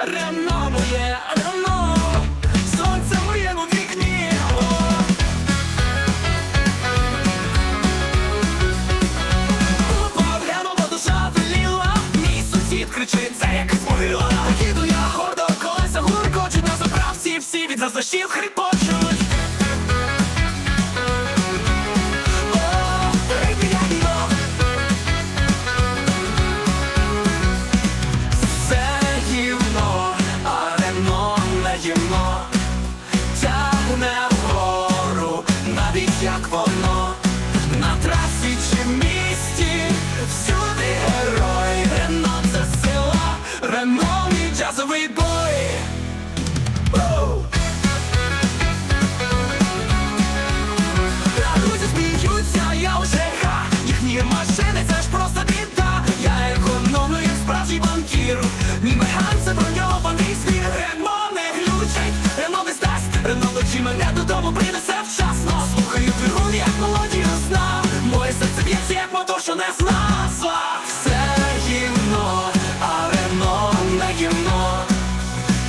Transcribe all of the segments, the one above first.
Рено моє, рено, сонце в моєму вікні. О, Поглянув, душа веліла Мій сусід кричить, це якась могила Їду я гордо, колеса гуркочуть На заправці всі від зазначів хрипочуть На трасі чи місті, всюди герой Рено це сила, Рено мій джазовий бой Рено мене додому принесе вчасно. Слухаю двигун, як мелодію сна Моє серце б'ється, як мотор, що не зна Все гімно, а вино не гімно.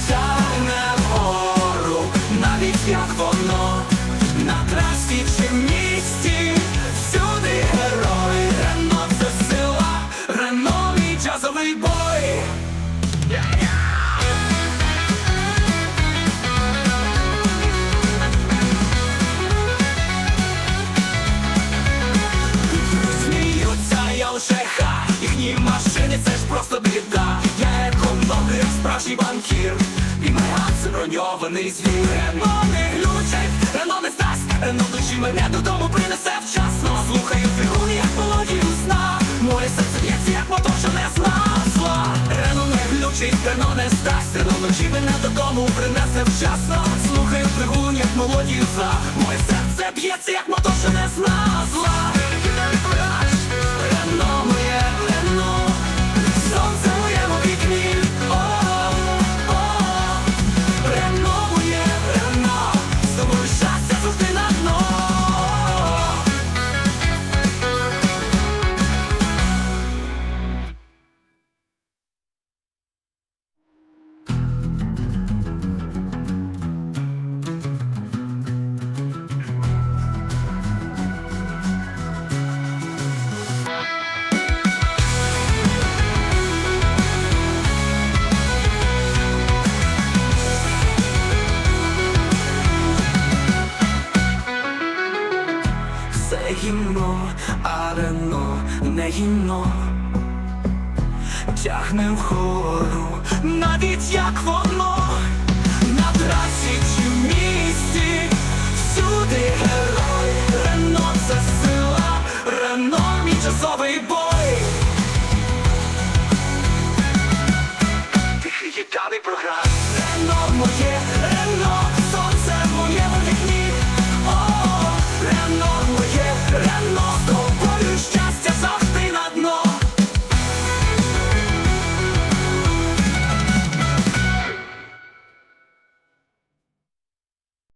Тягне вгору, навіть як воно економлю, банкір. І це броньований звір Рено не глючить, Рено не здасть. Рено вночі мене додому принесе вчасно. Слухаю фігун, як мелодію сна Моє серце б'ється, як мотор, що не зна зла. Рено не глючить, Рено не здасть. Рено вночі мене додому принесе вчасно. Слухаю двигун, як мелодію сна Моє серце б'ється, як мотор, що не зна гімно, а Рено не гімно. Тягне вгору, навіть як воно. На трасі чи в місті, всюди герой. Рено це сила, Рено мій часовий бой. Тихий гітарний програм